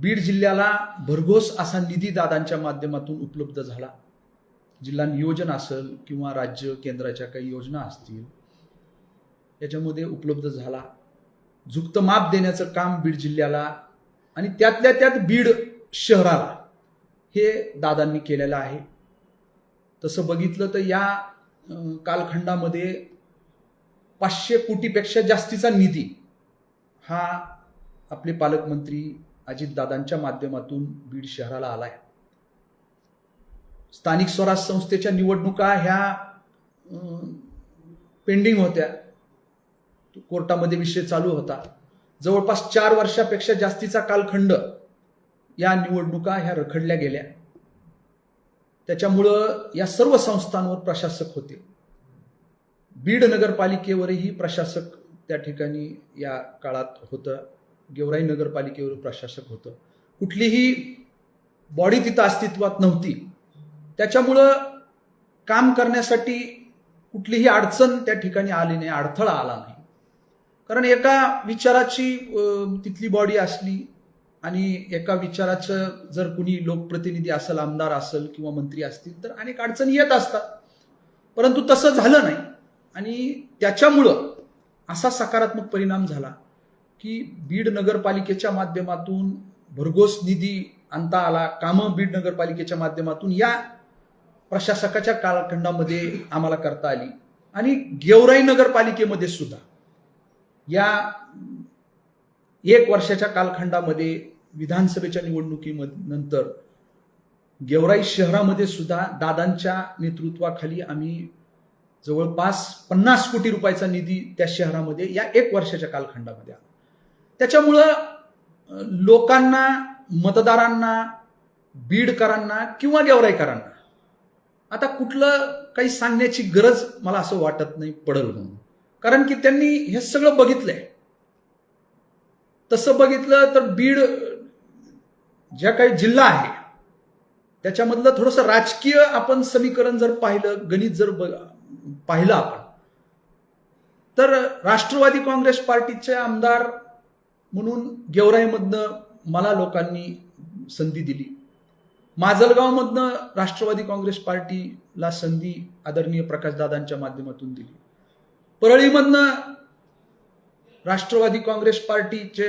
बीड जिल्ह्याला भरघोस असा निधी दादांच्या माध्यमातून उपलब्ध झाला. जिल्हा नियोजन असेल किंवा राज्य केंद्राच्या काही योजना असतील याच्यामध्ये उपलब्ध झाला. झुकतं माप देण्याचं काम बीड जिल्ह्याला आणि त्यातल्या त्यात बीड शहराला हे दादांनी केलेलं आहे. तसं बघितलं तर या कालखंडामध्ये पाचशे कोटीपेक्षा जास्तीचा निधी हा आपले पालकमंत्री अजितदादांच्या माध्यमातून बीड शहराला आलाय. स्थानिक स्वराज संस्थेच्या निवडणुका ह्या पेंडिंग होत्या. कोर्टामध्ये विषय चालू होता. जवळपास चार वर्षापेक्षा जास्तीचा कालखंड या निवडणुका ह्या रखडल्या गेल्या. त्याच्यामुळं या सर्व संस्थांवर प्रशासक होते. बीड नगरपालिकेवरही प्रशासक त्या ठिकाणी या काळात होतं. गेवराई नगरपालिकेवर प्रशासक होतं. कुठलीही बॉडी तिथं अस्तित्वात नव्हती. त्याच्यामुळं काम करण्यासाठी कुठलीही अडचण त्या ठिकाणी आली नाही अडथळा आला नाही. कारण एका विचाराची तिथली बॉडी असली आणि एका विचाराचं जर कुणी लोकप्रतिनिधी असेल आमदार असेल किंवा मंत्री असतील तर अनेक अडचणी येत असतात. परंतु तसं झालं नाही. आणि त्याच्यामुळं असा सकारात्मक परिणाम झाला. की बीड नगरपालिकेच्या माध्यमातून भरघोस निधी आणता आला. कामं बीड नगरपालिकेच्या माध्यमातून या प्रशासकाच्या कालखंडामध्ये आम्हाला करता आली. आणि गेवराई नगरपालिकेमध्ये सुद्धा. या एक वर्षाच्या कालखंडामध्ये विधानसभेच्या निवडणुकीनंतर गेवराई शहरामध्ये सुद्धा दादांच्या नेतृत्वाखाली आम्ही जवळपास पन्नास कोटी रुपयाचा निधी त्या शहरामध्ये या एक वर्षाच्या कालखंडामध्ये आला त्याच्यामुळं लोकांना मतदारांना बीडकरांना किंवा गेवराईकरांना आता कुठलं काही सांगण्याची गरज मला असं वाटत नाही पडल म्हणून. कारण की त्यांनी हे सगळं बघितलंय. तसं बघितलं तर बीड ज्या काही जिल्हा आहे त्याच्यामधलं थोडंसं राजकीय आपण समीकरण जर पाहिलं गणित जर पाहिलं आपण तर राष्ट्रवादी काँग्रेस पार्टीचे आमदार म्हणून गेवराईमधनं मला लोकांनी संधी दिली. माजलगावमधनं राष्ट्रवादी काँग्रेस पार्टीला संधी आदरणीय प्रकाशदादांच्या माध्यमातून दिली. परळीमधनं राष्ट्रवादी काँग्रेस पार्टीचे